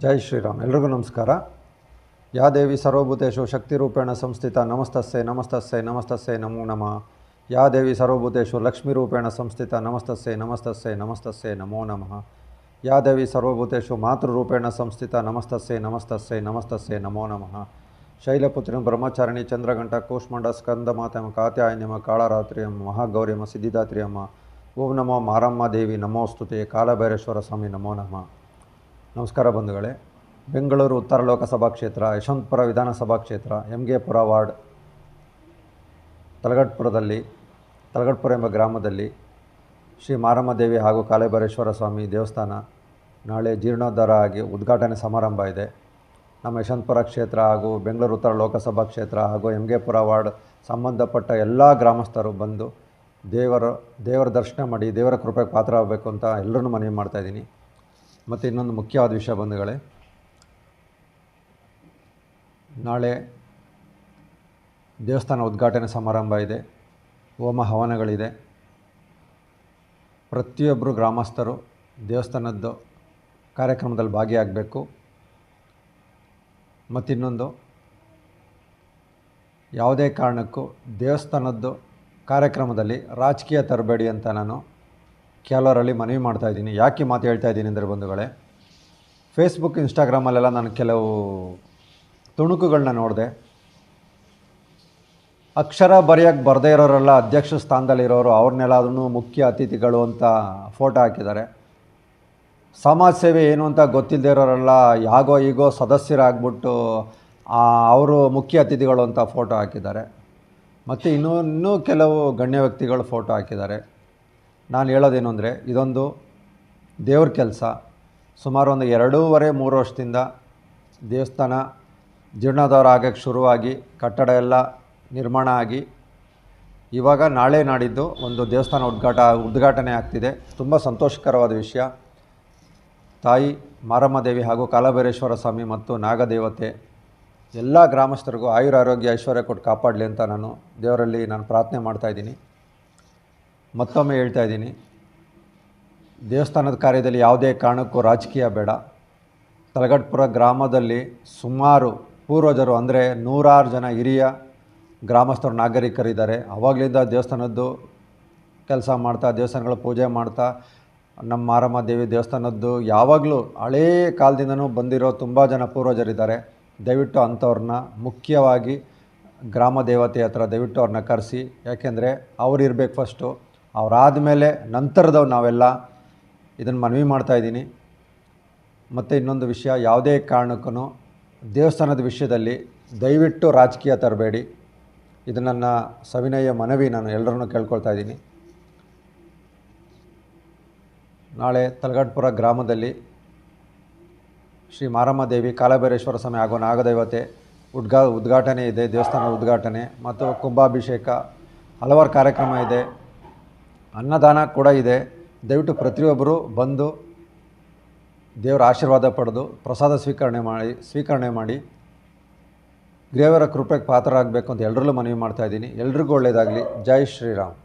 ಜೈ ಶ್ರೀರಾಮ್. ಎಲ್ರಿಗೂ ನಮಸ್ಕಾರ. ಯಾದೇವಿ ದೇವಿ ಸರ್ವಭೂತೇಶು ಶಕ್ತಿರೂಪೇಣ ಸಂಸ್ಥಿತ ನಮಸ್ತಸ್ಸೆ ನಮಸ್ತಸ್ಸೆ ನಮಸ್ತಸ್ಸೆ ನಮೋ ನಮಃ. ಯಾ ದೇವಿ ಸರ್ವಭೂತೇಶು ಲಕ್ಷ್ಮೀರೂಪೇಣ ಸಂಸ್ಥಿತ ನಮಸ್ತಸ್ಸೆ ನಮಸ್ತಸ್ಸೆ ನಮಸ್ತಸ್ಸೆ ನಮೋ ನಮಃ. ಯಾ ದೇವಿ ಸರ್ವಭೂತೇಶು ಮಾತೃರೂಪೇಣ ಸಂಸ್ಥಿತ ನಮಸ್ತಸ್ಸೆ ನಮಸ್ತಸ್ಸೆ ನಮಸ್ತಸ್ಸೆ ನಮೋ ನಮಃ. ಶೈಲಪುತ್ರಿಂ ಬ್ರಹ್ಮಚಾರಿಣಿ ಚಂದ್ರಘಂಟ ಕೂಷ್ಮಂಡ ಸ್ಕಂದ ಮಾತಮ ಕಾತ್ಯಾಯನ್ಯಮ ಕಾಳರಾತ್ರಿಯಮ್ಮ ಮಹಾಗೌರಿಯಮ್ಮ ಸಿದ್ಧಿದಾತ್ರಿಯಮ್ಮ ಓಂ ನಮೋ ಮಾರಮ್ಮ ದೇವಿ ನಮೋಸ್ತುತೆ ಕಾಲಭೈರೇಶ್ವರ ಸ್ವಾಮಿ ನಮೋ ನಮಃ. ನಮಸ್ಕಾರ ಬಂಧುಗಳೇ. ಬೆಂಗಳೂರು ಉತ್ತರ ಲೋಕಸಭಾ ಕ್ಷೇತ್ರ, ಯಶವಂತಪುರ ವಿಧಾನಸಭಾ ಕ್ಷೇತ್ರ ಎಮ್ಗೆಪುರ ವಾರ್ಡ್, ತಲಗಟ್ಪುರದಲ್ಲಿ, ತಲಗಟ್ಪುರ ಎಂಬ ಗ್ರಾಮದಲ್ಲಿ ಶ್ರೀ ಮಾರಮ್ಮದೇವಿ ಹಾಗೂ ಕಾಲೇಬರೇಶ್ವರ ಸ್ವಾಮಿ ದೇವಸ್ಥಾನ ನಾಳೆ ಜೀರ್ಣೋದ್ಧಾರ ಆಗಿ ಉದ್ಘಾಟನೆ ಸಮಾರಂಭ ಇದೆ. ನಮ್ಮ ಯಶವಂತಪುರ ಕ್ಷೇತ್ರ ಹಾಗೂ ಬೆಂಗಳೂರು ಉತ್ತರ ಲೋಕಸಭಾ ಕ್ಷೇತ್ರ ಹಾಗೂ ಎಮ್ಗೆಪುರ ವಾರ್ಡ್ ಸಂಬಂಧಪಟ್ಟ ಎಲ್ಲ ಗ್ರಾಮಸ್ಥರು ಬಂದು ದೇವರ ದೇವರ ದರ್ಶನ ಮಾಡಿ ದೇವರ ಕೃಪೆಗೆ ಪಾತ್ರ ಆಗಬೇಕು ಅಂತ ಎಲ್ಲರನ್ನೂ ಮನವಿ ಮಾಡ್ತಾಯಿದ್ದೀನಿ ಮತ್ತು ಇನ್ನೊಂದು ಮುಖ್ಯವಾದ ವಿಷಯ ಬಂಧುಗಳೇ, ನಾಳೆ ದೇವಸ್ಥಾನ ಉದ್ಘಾಟನೆ ಸಮಾರಂಭ ಇದೆ, ಹೋಮ ಹವನಗಳಿದೆ. ಪ್ರತಿಯೊಬ್ಬರು ಗ್ರಾಮಸ್ಥರು ದೇವಸ್ಥಾನದ್ದು ಕಾರ್ಯಕ್ರಮದಲ್ಲಿ ಭಾಗಿಯಾಗಬೇಕು. ಮತ್ತಿನ್ನೊಂದು, ಯಾವುದೇ ಕಾರಣಕ್ಕೂ ದೇವಸ್ಥಾನದ್ದು ಕಾರ್ಯಕ್ರಮದಲ್ಲಿ ರಾಜಕೀಯ ತರಬೇಡಿ ಅಂತ ನಾನು ಕೆಲವರಲ್ಲಿ ಮನವಿ ಮಾಡ್ತಾ ಇದ್ದೀನಿ. ಯಾಕೆ ಮಾತು ಹೇಳ್ತಾ ಇದ್ದೀನಿ ಅಂದರೆ ಬಂಧುಗಳೇ ಫೇಸ್ಬುಕ್ ಇನ್ಸ್ಟಾಗ್ರಾಮಲ್ಲೆಲ್ಲ ನಾನು ಕೆಲವು ತುಣುಕುಗಳನ್ನ ನೋಡಿದೆ. ಅಕ್ಷರ ಬರೆಯೋಕ್ಕೆ ಬರದೇ ಇರೋರೆಲ್ಲ ಅಧ್ಯಕ್ಷ ಸ್ಥಾನದಲ್ಲಿರೋರು ಅದನ್ನು ಮುಖ್ಯ ಅತಿಥಿಗಳು ಅಂತ ಫೋಟೋ ಹಾಕಿದ್ದಾರೆ. ಸಮಾಜ ಸೇವೆ ಏನು ಅಂತ ಗೊತ್ತಿಲ್ಲದೆ ಇರೋರೆಲ್ಲ ಯಾಗೋ ಈಗೋ ಸದಸ್ಯರಾಗ್ಬಿಟ್ಟು ಅವರು ಮುಖ್ಯ ಅತಿಥಿಗಳು ಅಂತ ಫೋಟೋ ಹಾಕಿದ್ದಾರೆ. ಮತ್ತು ಇನ್ನೂ ಇನ್ನೂ ಕೆಲವು ಗಣ್ಯ ವ್ಯಕ್ತಿಗಳು ಫೋಟೋ ಹಾಕಿದ್ದಾರೆ. ನಾನು ಹೇಳೋದೇನು ಅಂದರೆ, ಇದೊಂದು ದೇವ್ರ ಕೆಲಸ. ಸುಮಾರು ಒಂದು ಎರಡೂವರೆ, ಮೂರು ವರ್ಷದಿಂದ ದೇವಸ್ಥಾನ ಜೀರ್ಣೋದ್ಧಾರ ಆಗಕ್ಕೆ ಶುರುವಾಗಿ ಕಟ್ಟಡ ಎಲ್ಲ ನಿರ್ಮಾಣ ಆಗಿ ಇವಾಗ ನಾಳೆ ನಾಡಿದ್ದು ಒಂದು ದೇವಸ್ಥಾನ ಉದ್ಘಾಟ, ಉದ್ಘಾಟನೆ ಆಗ್ತಿದೆ. ತುಂಬ ಸಂತೋಷಕರವಾದ ವಿಷಯ. ತಾಯಿ ಮಾರಮ್ಮ ದೇವಿ ಹಾಗೂ ಕಾಲಭೈರೇಶ್ವರ ಸ್ವಾಮಿ ಮತ್ತು ನಾಗದೇವತೆ, ಎಲ್ಲ ಗ್ರಾಮಸ್ಥರಿಗೂ ಆಯುರ ಆರೋಗ್ಯ ಐಶ್ವರ್ಯ ಕೊಟ್ಟು ಕಾಪಾಡಲಿ ಅಂತ ನಾನು ದೇವರಲ್ಲಿ ನಾನು ಪ್ರಾರ್ಥನೆ ಮಾಡ್ತಾಯಿದ್ದೀನಿ ಮತ್ತೊಮ್ಮೆ ಹೇಳ್ತಾ ಇದ್ದೀನಿ. ದೇವಸ್ಥಾನದ ಕಾರ್ಯದಲ್ಲಿ ಯಾವುದೇ ಕಾರಣಕ್ಕೂ ರಾಜಕೀಯ ಬೇಡ. ತಲಗಟ್ಪುರ ಗ್ರಾಮದಲ್ಲಿ ಸುಮಾರು ಪೂರ್ವಜರು ಅಂದರೆ ನೂರಾರು ಜನ ಹಿರಿಯ ಗ್ರಾಮಸ್ಥರು ನಾಗರಿಕರಿದ್ದಾರೆ ಆವಾಗಲಿಂದ ದೇವಸ್ಥಾನದ್ದು ಕೆಲಸ ಮಾಡ್ತಾ, ದೇವಸ್ಥಾನಗಳ ಪೂಜೆ ಮಾಡ್ತಾ, ನಮ್ಮ ಮಾರಮ್ಮ ದೇವಿ ದೇವಸ್ಥಾನದ್ದು ಯಾವಾಗಲೂ ಹಳೇ ಕಾಲದಿಂದನೂ ಬಂದಿರೋ ತುಂಬ ಜನ ಪೂರ್ವಜರಿದ್ದಾರೆ. ದಯವಿಟ್ಟು ಅಂಥವ್ರನ್ನ ಮುಖ್ಯವಾಗಿ ಗ್ರಾಮ ದೇವತೆ ಹತ್ರ ದಯವಿಟ್ಟು ಅವ್ರನ್ನ ಕರೆಸಿ. ಯಾಕೆಂದರೆ ಅವ್ರು ಇರಬೇಕು ಫಸ್ಟು ಅವರಾದಮೇಲೆ ನಂತರದವ್ರು ನಾವೆಲ್ಲ ಇದನ್ನು ಮನವಿ ಮಾಡ್ತಾಯಿದ್ದೀನಿ ಮತ್ತು ಇನ್ನೊಂದು ವಿಷಯ, ಯಾವುದೇ ಕಾರಣಕ್ಕೂ ದೇವಸ್ಥಾನದ ವಿಷಯದಲ್ಲಿ ದಯವಿಟ್ಟು ರಾಜಕೀಯ ತರಬೇಡಿ. ಇದು ನನ್ನ ಸವಿನಯ ಮನವಿ, ನಾನು ಎಲ್ಲರನ್ನೂ ಕೇಳ್ಕೊಳ್ತಾ ಇದ್ದೀನಿ. ನಾಳೆ ತಲಗಟ್ಪುರ ಗ್ರಾಮದಲ್ಲಿ ಶ್ರೀ ಮಾರಮ್ಮ ದೇವಿ ಕಾಲಭೈರೇಶ್ವರ ಸ್ವಾಮಿ ಆಗೋ ನಾಗದೇವತೆ ಉದ್ಘಾ, ಉದ್ಘಾಟನೆ ಇದೆ, ದೇವಸ್ಥಾನ ಉದ್ಘಾಟನೆ, ಮತ್ತು ಕುಂಭಾಭಿಷೇಕ, ಹಲವಾರು ಕಾರ್ಯಕ್ರಮ ಇದೆ. ಅನ್ನದಾನ ಕೂಡ ಇದೆ. ದಯವಿಟ್ಟು ಪ್ರತಿಯೊಬ್ಬರು ಬಂದು ದೇವರ ಆಶೀರ್ವಾದ ಪಡೆದು ಪ್ರಸಾದ ಸ್ವೀಕರಣೆ ಮಾಡಿ ಸ್ವೀಕರಣೆ ಮಾಡಿ. ದೇವರ ಕೃಪೆಗೆ ಪಾತ್ರರಾಗಬೇಕು ಅಂತ ಎಲ್ಲರಲ್ಲೂ ಮನವಿ ಮಾಡ್ತಾಯಿದ್ದೀನಿ ಎಲ್ರಿಗೂ ಒಳ್ಳೆಯದಾಗಲಿ ಜೈ ಶ್ರೀರಾಮ್.